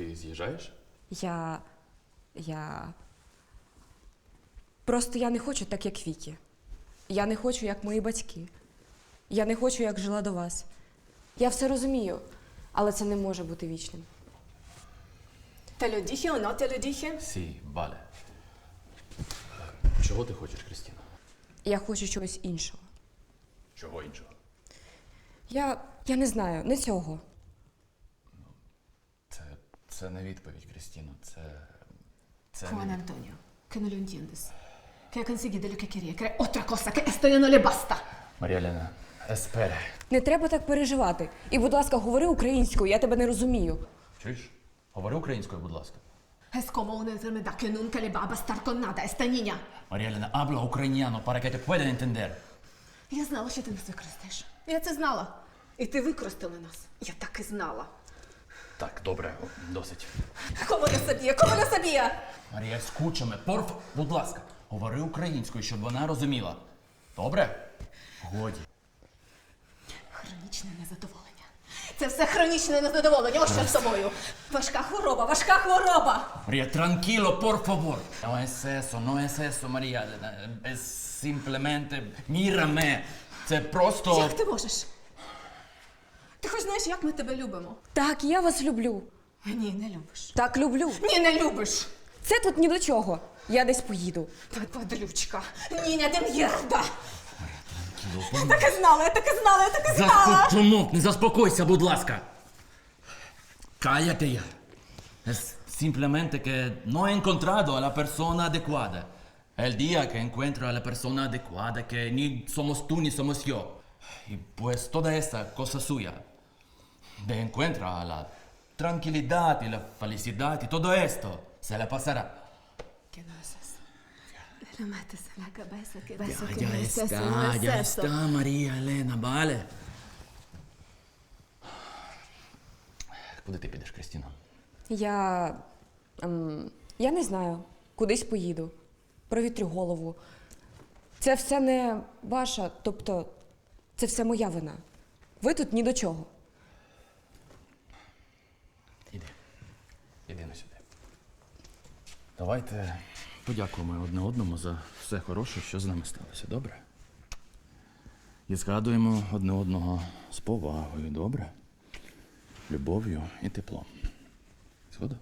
Ти з'їжджаєш? Я. Я. Просто я не хочу так, як Вікі. Я не хочу, як мої батьки. Я не хочу, як жила до вас. Я все розумію, але це не може бути вічним. Te lo dije o no te lo dije? Сі, бале. Чого ти хочеш, Крістіна? Я хочу чогось іншого. Чого іншого? Я. я не знаю, не цього. Це, не відповідь, Крістіно. Це. Це Juan не... Antonio, que no lo entiendes. Que ha conseguido lo que quería, que era otra cosa, que esto ya no le basta. Марія Лена, еспере. Не треба так переживати. І, будь ласка, говори українською, я тебе не розумію. Чуєш? Говори українською, будь ласка. Es como una enfermedad que nunca le va a bastar con nada a esta niña. Марія Лена, habla ucraniano para que te pueda entender. Я знала, що ти нас використаєш. Я це знала. І ти використала нас. Я так і знала. Так, добре, досить. Кому не собі, кому не собі? Марія, скучами, порф, будь ласка, говори українською, щоб вона розуміла. Добре? Годі. Хронічне незадоволення. Це все хронічне незадоволення. Ось що з собою. Важка хвороба, важка хвороба. María, tranquilo, por favor. No es eso, no es eso, María. Es simplemente, mírame. Це просто. Як ти можеш? Ти хоч знаєш, як ми тебе любимо? Так, я вас люблю. Ні, не любиш. Так, люблю. Ні, не любиш. Це тут ні до чого. Я десь поїду. Та подлючка. Ніня, ти м'єрда. Так і знала, я так і знала, я так і знала. Заспокойся, заспокойся, будь ласка. Cállate ya. Es simplemente que no he encontrado a la persona adecuada. El día que encuentro a la persona adecuada, que ni somos tú ni somos yo. Y pues toda esa cosa suya, de encuentro a la tranquilidad y la felicidad y todo esto, se le pasará. Que no es eso. Le metes en la cabeza que Ya, eso, ya no es eso, está, no es ya eso. está, María Elena, vale. Куди ти підеш, Кристина? Я. Ем, я не знаю. Кудись поїду. Провітрю голову. Це все не ваша, тобто, це все моя вина. Ви тут ні до чого. Давайте подякуємо одне одному за все хороше, що з нами сталося, добре? І згадуємо одне одного з повагою, добре? Любов'ю і теплом. Згода?